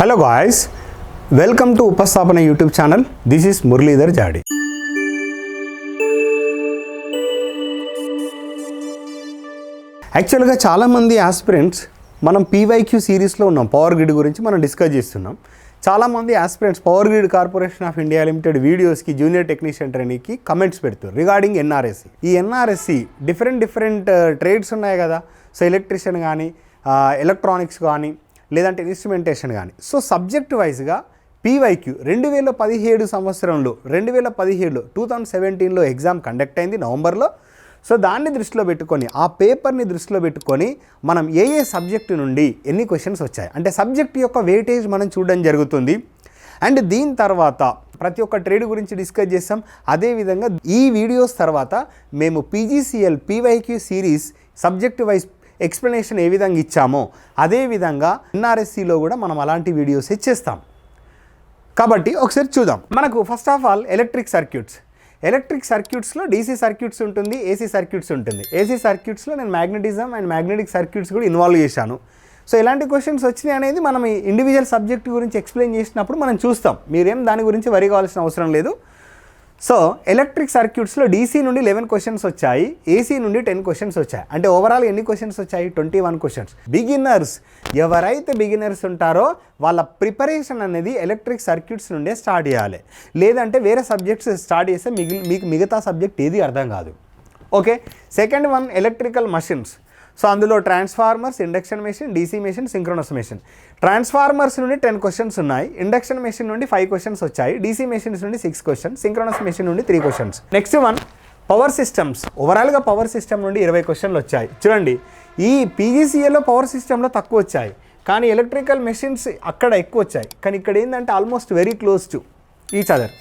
Hello guys welcome to Upasthapana YouTube channel this is Muralidhar Jadi యాక్చువల్గా చాలామంది aspirants మనం PYQ సిరీస్లో ఉన్నాం. పవర్ గ్రిడ్ గురించి మనం డిస్కస్ చేస్తున్నాం. చాలామంది aspirants power grid corporation of India limited వీడియోస్కి జూనియర్ టెక్నీషియన్ ట్రైనింగ్కి కమెంట్స్ పెడుతారు రిగార్డింగ్ ఎన్ఆర్ఎస్సి ఈ ఎన్ఆర్ఎస్సి డిఫరెంట్ డిఫరెంట్ ట్రేడ్స్ ఉన్నాయి కదా. సో ఎలక్ట్రిషియన్ కానీ ఎలక్ట్రానిక్స్ కానీ లేదంటే ఇన్స్ట్రుమెంటేషన్ కానీ. సో సబ్జెక్ట్ వైజ్గా పీవైక్యూ రెండు వేల పదిహేడు సంవత్సరంలో రెండు వేల పదిహేడులో టూ థౌజండ్ సెవెంటీన్లో ఎగ్జామ్ కండక్ట్ అయింది నవంబర్లో. సో దాన్ని దృష్టిలో పెట్టుకొని ఆ పేపర్ని దృష్టిలో పెట్టుకొని మనం ఏ ఏ సబ్జెక్టు నుండి ఎన్ని క్వశ్చన్స్ వచ్చాయి. అంటే సబ్జెక్ట్ యొక్క వెయిటేజ్ మనం చూడడం జరుగుతుంది. అండ్ దీని తర్వాత ప్రతి ఒక్క ట్రేడ్ గురించి డిస్కస్ చేస్తాం. అదేవిధంగా ఈ వీడియోస్ తర్వాత మేము PGCL PYQ series subject wise explanation ఏ విధంగా ఇచ్చామో అదేవిధంగా ఎన్ఆర్ఎస్సిలో కూడా మనం అలాంటి వీడియోస్ ఇచ్చేస్తాం. కాబట్టి ఒకసారి చూద్దాం. మనకు first of all electric circuits electric సర్క్యూట్స్లో DC circuits ఉంటుంది ఏసీ సర్క్యూట్స్ ఉంటుంది. ఏసీ సర్క్యూట్స్లో నేను మ్యాగ్నెటిజం అండ్ మ్యాగ్నెటిక్ సర్క్యూట్స్ కూడా ఇన్వాల్వ్ చేశాను. సో ఎలాంటి క్వశ్చన్స్ వచ్చినాయి అనేది మనం ఇండివిజువల్ సబ్జెక్ట్ గురించి ఎక్స్ప్లెయిన్ చేసినప్పుడు మనం చూస్తాం. మీరేం దాని గురించి వరి కావాల్సిన అవసరం లేదు. సో ఎలక్ట్రిక్ సర్క్యూట్స్లో డీసీ నుండి లెవెన్ క్వశ్చన్స్ వచ్చాయి ఏసీ నుండి టెన్ క్వశ్చన్స్ వచ్చాయి. అంటే ఓవరాల్ ఎన్ని క్వశ్చన్స్ వచ్చాయి? ట్వంటీ వన్ క్వశ్చన్స్ బిగినర్స్ ఎవరైతే బిగినర్స్ ఉంటారో వాళ్ళ ప్రిపరేషన్ అనేది ఎలక్ట్రిక్ సర్క్యూట్స్ నుండే స్టార్ట్ చేయాలి. లేదంటే వేరే సబ్జెక్ట్స్ స్టార్ట్ చేస్తే మిగిలి మీకు మిగతా సబ్జెక్ట్ ఏది అర్థం కాదు. Okay second one electrical machines so అందులో transformers induction machine DC machine synchronous machine. Transformers నుండి టెన్ క్వశ్చన్స్ ఉన్నాయి. ఇండక్షన్ మెషిన్ నుండి ఫైవ్ క్వశ్చన్స్ వచ్చాయి. డీసీ మెషిన్స్ నుండి సిక్స్ క్వశ్చన్స్. సింక్రోనస్ మెషిన్ నుండి three questions. Next one power systems ఓవరాల్గా power system నుండి ఇరవై క్వశ్చన్లు వచ్చాయి. చూడండి ఈ పీజీసీఏలో పవర్ సిస్టంలో తక్కువ వచ్చాయి. కానీ ఎలక్ట్రికల్ మెషిన్స్ అక్కడ ఎక్కువ వచ్చాయి. కానీ ఇక్కడ ఏంటంటే almost very close to each other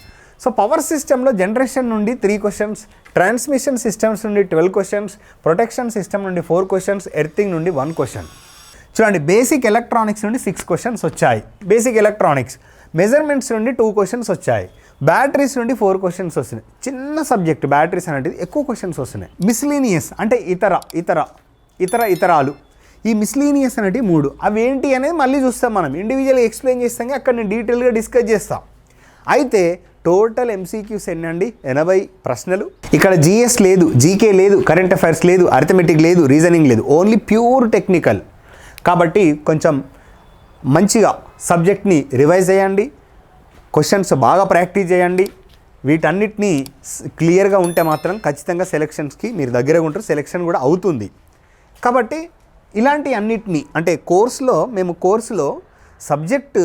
so power సిస్టంలో జనరేషన్ నుండి త్రీ క్వశ్చన్స్ ట్రాన్స్మిషన్ సిస్టమ్స్ నుండి ట్వెల్వ్ క్వశ్చన్స్ ప్రొటెక్షన్ సిస్టమ్ నుండి ఫోర్ క్వశ్చన్స్ ఎర్తింగ్ నుండి వన్ క్వశ్చన్. చూడండి బేసిక్ ఎలక్ట్రానిక్స్ నుండి సిక్స్ క్వశ్చన్స్ వచ్చాయి. Basic electronics. మెజర్మెంట్స్ నుండి టూ క్వశ్చన్స్ వచ్చాయి. బ్యాటరీస్ నుండి ఫోర్ క్వశ్చన్స్ వస్తున్నాయి. చిన్న సబ్జెక్ట్ బ్యాటరీస్ అనేది ఎక్కువ క్వశ్చన్స్ వస్తున్నాయి. మిస్లీనియస్ అంటే ఇతర ఇతర ఇతర ఇతరాలు. ఈ మిస్లీనియస్ అనేటివి మూడు. అవి ఏంటి అనేది మళ్ళీ చూస్తాం మనం. ఇండివిజువల్గా ఎక్స్ప్లెయిన్ చేస్తాం అక్కడ నేను డీటెయిల్గా డిస్కస్ చేస్తాం. అయితే టోటల్ ఎంసీక్యూస్ ఎన్నండి? ఎనభై ప్రశ్నలు. ఇక్కడ జిఎస్ లేదు జీకే లేదు కరెంట్ అఫైర్స్ లేదు అర్థమెటిక్ లేదు రీజనింగ్ లేదు. ఓన్లీ ప్యూర్ టెక్నికల్ కాబట్టి కొంచెం మంచిగా సబ్జెక్ట్ని రివైజ్ చేయండి. క్వశ్చన్స్ బాగా ప్రాక్టీస్ చేయండి. వీటన్నిటినీ క్లియర్గా ఉంటే మాత్రం ఖచ్చితంగా సెలెక్షన్స్కి మీరు దగ్గరగా ఉంటారు. సెలెక్షన్ కూడా అవుతుంది. కాబట్టి ఇలాంటి అన్నిటినీ అంటే కోర్సులో మేము కోర్సులో సబ్జెక్టు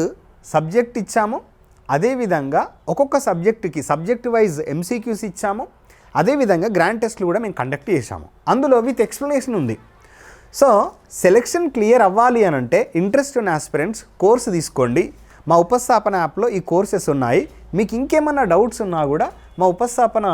సబ్జెక్ట్ ఇచ్చాము. అదేవిధంగా ఒక్కొక్క సబ్జెక్టుకి సబ్జెక్ట్ వైజ్ ఎంసీక్యూస్ ఇచ్చాము. అదేవిధంగా గ్రాండ్ టెస్ట్లు కూడా మేము కండక్ట్ చేశాము. అందులో విత్ ఎక్స్ప్లెనేషన్ ఉంది. సో సెలెక్షన్ క్లియర్ అవ్వాలి అని అంటే ఇంట్రెస్ట్ ఉన్న ఆస్పిరెంట్స్ కోర్సు తీసుకోండి. మా ఉపస్థాపన యాప్లో ఈ కోర్సెస్ ఉన్నాయి. మీకు ఇంకేమన్నా డౌట్స్ ఉన్నా కూడా మా ఉపస్థాపన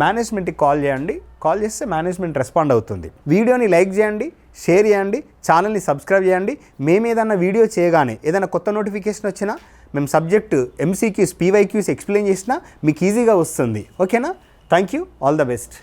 మేనేజ్మెంట్కి కాల్ చేయండి. కాల్ చేస్తే మేనేజ్మెంట్ రెస్పాండ్ అవుతుంది. వీడియోని లైక్ చేయండి షేర్ చేయండి ఛానల్ని సబ్స్క్రైబ్ చేయండి. మేము ఏదైనా వీడియో చేయగానే ఏదైనా కొత్త నోటిఫికేషన్ వచ్చినా మేము సబ్జెక్టు ఎంసీక్యూస్ పీవైక్యూస్ ఎక్స్ప్లెయిన్ చేసినా మీకు ఈజీగా వస్తుంది. ఓకేనా thank you all the best